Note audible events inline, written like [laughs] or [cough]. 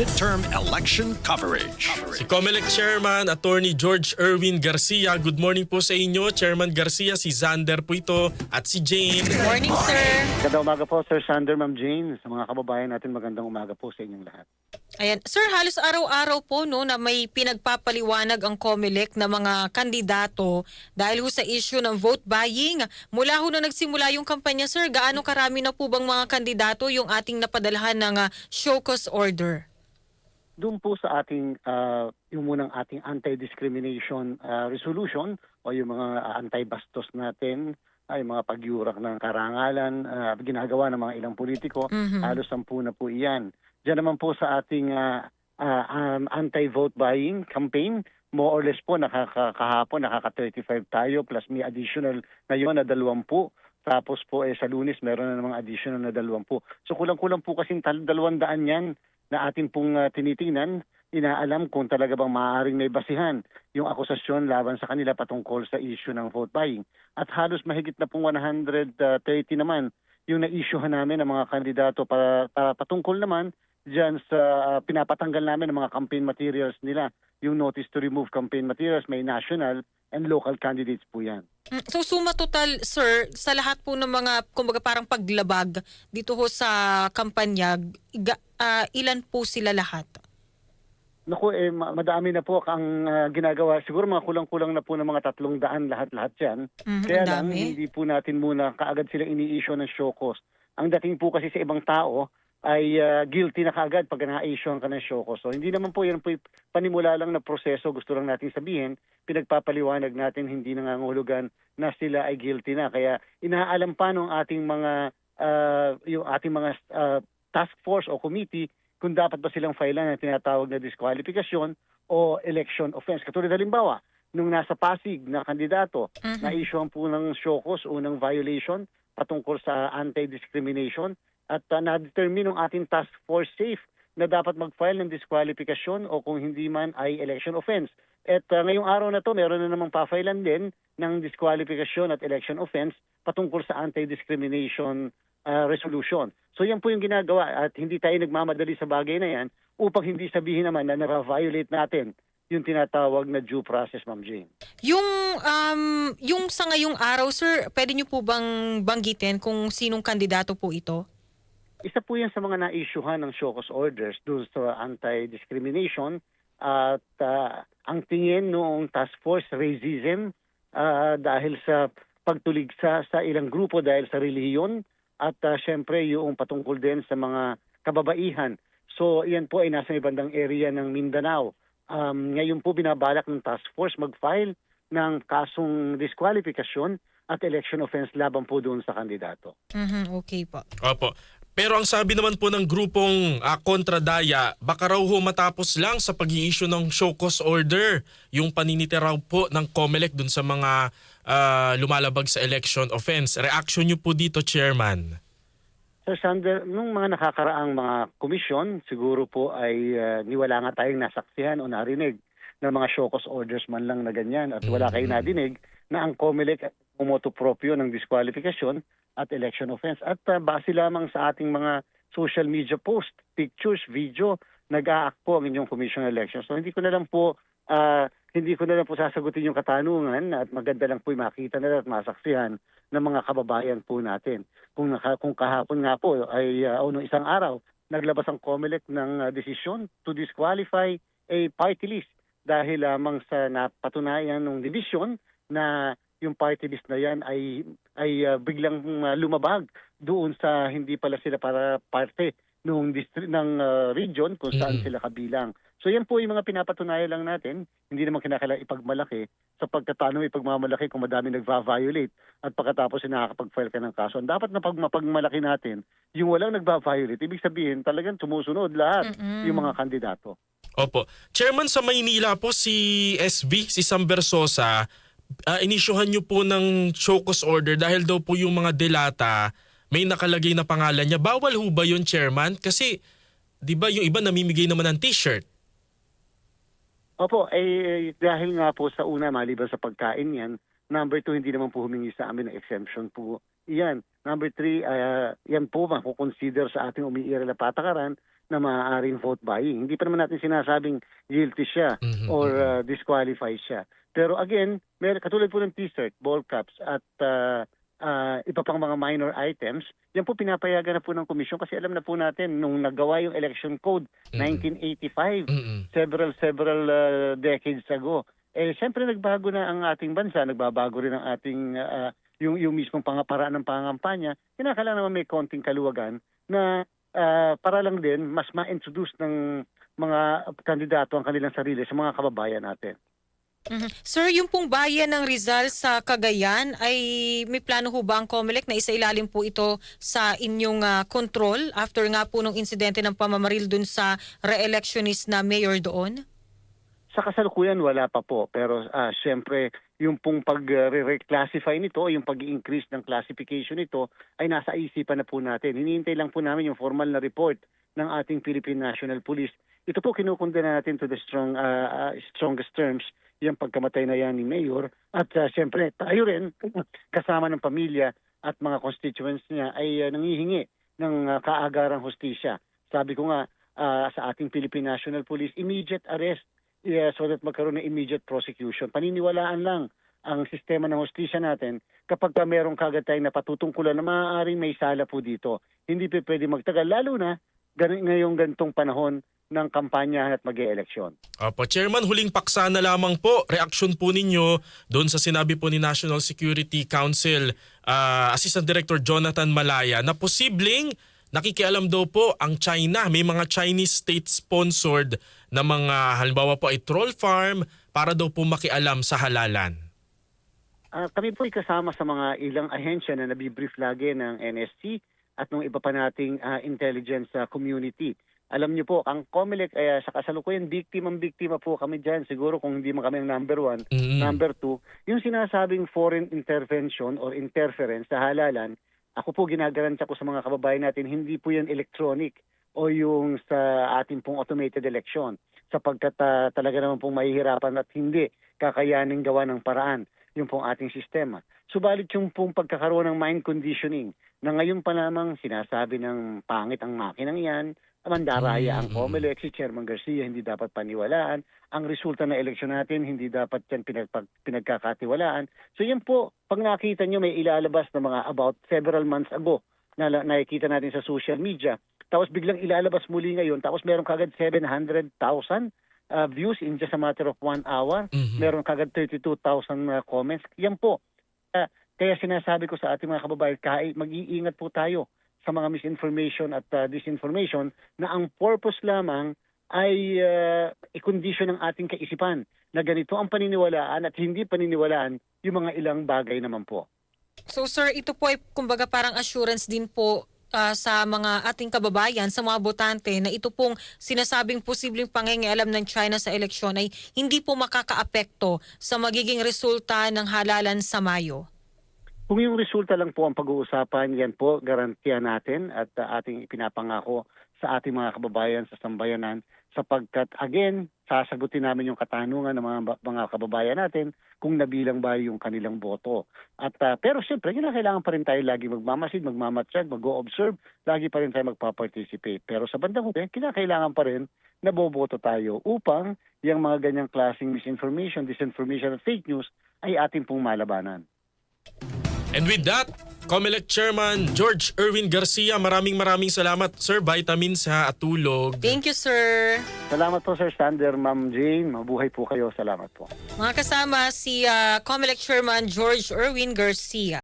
midterm election coverage. Si COMELEC Chairman, Attorney George Erwin Garcia. Good morning po sa inyo. Chairman Garcia, si Zander po ito at si Jane. Morning, sir. Magandang umaga po, Sir Sander, Ma'am Jane. Sa mga kababayan natin, magandang umaga po sa inyong lahat. Ayan. Sir, halos araw-araw po no, na may pinagpapaliwanag ang COMELEC na mga kandidato dahil ho sa issue ng vote buying. Mula ho na nagsimula yung kampanya, sir, gaano karami na po bang mga kandidato yung ating napadalhan ng ah, show cause order? Doon po sa ating, ah, yung munang ating anti-discrimination ah, resolution o yung mga anti-bastos natin, ay mga pagyurak ng karangalan, ah, ginagawa ng mga ilang politiko, Mhm. halos sampu na po iyan. Diyan naman po sa ating ah, ah, um, anti-vote buying campaign, more or less po nakaka, kahapon nakaka-35 tayo plus may additional ngayon na 20. Tapos po eh, sa lunes meron na namang additional na 20. So kulang-kulang po tal- 200 yan na atin pong ah, tinitingnan, inaalam kung talaga bang maaaring may basihan yung akusasyon laban sa kanila patungkol sa issue ng vote buying. At halos mahigit na pong 130 naman yung na-issuehan namin ng mga kandidato para, para patungkol naman dyan sa ah, pinapatanggal namin ng mga campaign materials nila. Yung notice to remove campaign materials, may national and local candidates po yan. Mm, So suma total, sir, sa lahat po ng mga, kumbaga parang paglabag dito ho sa kampanya, iga- ah, ilan po sila lahat? Naku, eh, ma- madami na po ang ah, ginagawa. Siguro mga kulang-kulang na po ng mga tatlong daan lahat-lahat yan. Mhm, Kaya ang lang, hindi po natin muna kaagad silang ini-issue ng show cause. Ang dating po kasi sa ibang tao ay ah, guilty na kaagad pag na-issue ka ng show cause. So hindi naman po yan po panimula lang na proseso. Gusto lang natin sabihin, pinagpapaliwanag natin hindi nangangahulugan na sila ay guilty na. Kaya inaalam pa ng ating mga ah, yung ating mga ah, task force o committee kung dapat ba silang filean ng tinatawag na disqualification o election offense. Katulad halimbawa, nung nasa Pasig na kandidato, Mhm. na-issuean po ng show cause, unang violation patungkol sa anti-discrimination at uh, na-determine ng ating task force safe na dapat mag-file ng disqualification o kung hindi man ay election offense. At uh, ngayong araw na to, meron na namang pa-filean din ng disqualification at election offense patungkol sa anti-discrimination uh, resolution. So yan po yung ginagawa at hindi tayo nagmamadali sa bagay na yan upang hindi sabihin naman na nara-violate natin yung tinatawag na due process, Ma'am Jane. Yung um yung sa ngayong araw sir, pwede niyo po bang banggitin kung sinong kandidato po ito? Isa po yan sa mga na-issuehan ng show cause orders doon sa anti-discrimination at ah, ang tingin noong task force racism ah, dahil sa pagtuligsa sa ilang grupo dahil sa relihiyon at ah, syempre yung patungkol din sa mga kababaihan. So yan po ay nasa ibandang area ng Mindanao. Um, ngayon po binabalak ng task force mag-file ng kasong disqualification at election offense laban po doon sa kandidato. Mhm, okay po. Opo. Pero ang sabi naman po ng grupong ah, kontradaya, baka raw ho matapos lang sa pag issue ng show cause order yung paninitiraw po ng COMELEC dun sa mga ah, lumalabag sa election offense. Reaction niyo po dito, Chairman? Sir Sander, nung mga nakakaraang mga komisyon, siguro po ay uh, niwala nga tayong nasaksihan o narinig ng mga show cause orders man lang na ganyan at wala kayong nadinig na ang COMELEC umoto proprio ng disqualification at election offense. At uh, base lamang sa ating mga social media post, pictures, video, nag-a-act po ang inyong Commission on Elections. So hindi ko na lang po ah, hindi ko na lang po sasagutin yung katanungan at maganda lang po makita na at masaksihan ng mga kababayan po natin. Kung, naka, kung kahapon nga po ay uh, o nung isang araw, naglabas ang COMELEC ng ah, desisyon to disqualify a party list dahil lamang sa napatunayan ng division na yung party list na yan ay ay ah, biglang ah, lumabag doon sa hindi pala sila para parte nung district ng ah, region kung saan Mm. sila kabilang. So yan po yung mga pinapatunayan lang natin. Hindi naman kinakailangan ipagmalaki sa pagkatano ipagmamalaki kung madami nagva-violate at pagkatapos nakakapag-file ka ng kaso. Ang dapat na pag mapagmalaki natin, yung walang nagva-violate, ibig sabihin talagang sumusunod lahat Mm-mm. yung mga kandidato. Opo. Chairman sa Maynila po si SB, si Sam Versosa, uh, inisyuhan niyo po ng show cause order dahil daw po yung mga delata may nakalagay na pangalan niya. Bawal ho ba yun, Chairman? Kasi, di ba, yung iba namimigay naman ng t-shirt. Opo, eh, dahil nga po sa una, maliban sa pagkain yan, number two, hindi naman po humingi sa amin ng exemption po. Yan. Number three, ah, yan po makukonsider sa ating umiiral na patakaran na maaaring vote buying. Hindi pa naman natin sinasabing guilty siya Mhm, or mhm. uh, disqualified siya. Pero again, may, katulad po ng t-shirt, ball caps at uh, uh, iba pang mga minor items, yan po pinapayagan na po ng komisyon kasi alam na po natin nung nagawa yung election code Mhm. 1985, Mm-mm. several several uh, decades ago. Eh siyempre nagbago na ang ating bansa, nagbabago rin ang ating uh, yung yung mismong pangaparaan ng pangampanya. Kinakailangan naman may konting kaluwagan na uh, para lang din mas ma-introduce ng mga kandidato ang kanilang sarili sa mga kababayan natin. Mhm. Sir, yung pong bayan ng Rizal sa Cagayan ay may plano ho ba ang COMELEC na isailalim po ito sa inyong ah, control after nga po nung insidente ng pamamaril dun sa re-electionist na mayor doon? Sa kasalukuyan wala pa po pero ah syempre yung pong pag-reclassify nito, yung pag-increase ng classification nito ay nasa isipan na po natin. Hinihintay lang po namin yung formal na report ng ating Philippine National Police. Ito po kinukundena natin to the strong ah, strongest terms yung pagkamatay na yan ni Mayor at ah, syempre tayo rin [laughs] kasama ng pamilya at mga constituents niya ay ah, nangihingi ng ah, kaagarang hustisya. Sabi ko nga ah, sa ating Philippine National Police, immediate arrest yeah, so that magkaroon ng immediate prosecution. Paniniwalaan lang ang sistema ng hostisya natin kapag ka merong kagad tayong napatutungkulan na maaaring may sala po dito. Hindi pa pwede magtagal, lalo na gan- ngayong gantong panahon ng kampanya at mag eleksyon Opo, Chairman, huling paksa na lamang po, reaksyon po ninyo doon sa sinabi po ni National Security Council ah, Assistant Director Jonathan Malaya na posibleng nakikialam daw po ang China. May mga Chinese state-sponsored na mga halimbawa po ay troll farm para daw po makialam sa halalan. Ah, kami po ay kasama sa mga ilang ahensya na nabibrief lagi ng NSC at ng iba pa nating ah, intelligence ah, community. Alam niyo po, ang COMELEC ay ah, sa kasalukuyan, biktimang biktima po kami dyan. Siguro kung hindi man kami ang number one, Mm. Number two, yung sinasabing foreign intervention or interference sa halalan, ako po ginagarantya ko sa mga kababayan natin, hindi po yan electronic o yung sa ating pong automated election sapagkat ah, talaga naman pong mahihirapan at hindi kakayaning gawa ng paraan yung pong ating sistema. Subalit yung pong pagkakaroon ng mind conditioning na ngayon pa lamang sinasabi ng pangit ang makinang yan, mandaraya ang Mm, mm. COMELEC, si Chairman Garcia hindi dapat paniwalaan, ang resulta ng eleksyon natin hindi dapat yan pinagpag, pinagkakatiwalaan. So yan po, pag nakita nyo may ilalabas na mga about several months ago na na- nakikita natin sa social media, tapos biglang ilalabas muli ngayon, tapos meron kagad 700,000 uh, views in just a matter of one hour, Mhm. meron kagad 32,000 uh, comments. Yan po. Uh, kaya sinasabi ko sa ating mga kababayan, mag-iingat po tayo sa mga misinformation at uh, disinformation na ang purpose lamang ay uh, i-condition ng ating kaisipan na ganito ang paniniwalaan at hindi paniniwalaan yung mga ilang bagay naman po. So sir, ito po ay kumbaga parang assurance din po ah, sa mga ating kababayan, sa mga botante na ito pong sinasabing posibleng pangingialam ng China sa eleksyon ay hindi po makakaapekto sa magiging resulta ng halalan sa Mayo. Kung yung resulta lang po ang pag-uusapan, yan po garantiya natin at uh, ating ipinapangako sa ating mga kababayan sa sambayanan sapagkat again, sasagutin namin yung katanungan ng mga, mga kababayan natin kung nabilang ba yung kanilang boto. At uh, pero siyempre, kailangan pa rin tayo lagi magmamasid, magmamatsyag, mag-observe, lagi pa rin tayo magpa-participate. Pero sa bandang huli, kinakailangan pa rin na boboto tayo upang yung mga ganyang klaseng misinformation, disinformation at fake news ay ating pong malabanan. And with that, COMELEC Chairman George Erwin Garcia, maraming maraming salamat Sir Vitamins ha at tulog. Thank you sir. Salamat po Sir Sander, Ma'am Jane. Mabuhay po kayo. Salamat po. Mga kasama si ah, COMELEC Chairman George Erwin Garcia.